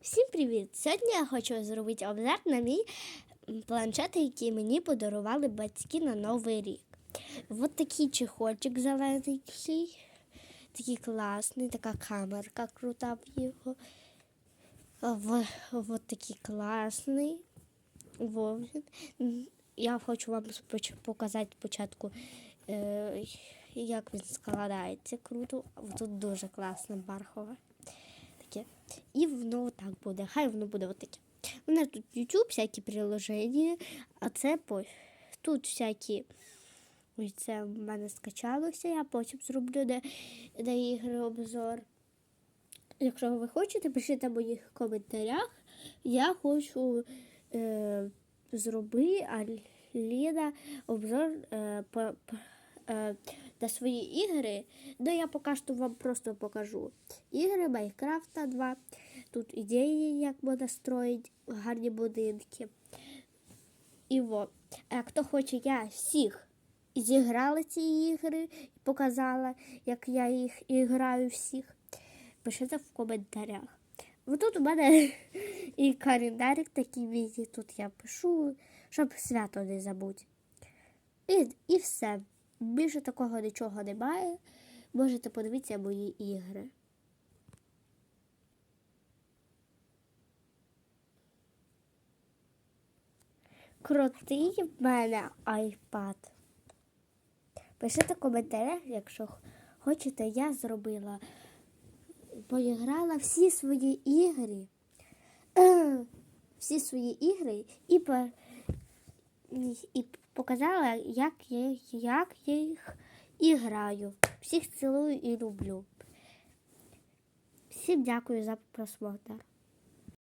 Всім привіт! Сьогодні я хочу зробити обзор на мій планшет, який мені подарували батьки на Новий рік. Ось такий чехольчик зелений, такий класний, така камерка крута в його. От такий класний. Я хочу вам показати спочатку, е, як він складається круто. Тут дуже класне бархове таке. І воно так буде. Хай воно буде отаке. У мене тут YouTube, всякі приложення, а це тут всякі. Ось це в мене скачалося, я потім зроблю де, де ігри обзор. Якщо ви хочете, пишіть в моїх коментарях. Я хочу е, зробити Аліна обзор е, по, е, на свої ігри. Ну, я поки що вам просто покажу. Ігри Майнкрафта 2. Тут ідеї, як можна строїти гарні будинки. І во. А хто хоче, я всіх зіграла ці ігри і показала, як я їх граю всіх. Пишіть в коментарях. Ось тут у мене і календарик такий мій, тут я пишу, щоб свято не забути. І, і все. Більше такого нічого немає. Можете подивитися мої ігри. Крутий в мене iPad. Пишіть в коментарях, якщо хочете, я зробила. Поіграла всі свої ігри. Всі свої ігри і, і показала, як я, як я їх і граю. Всіх цілую і люблю. Всім дякую за просмотр.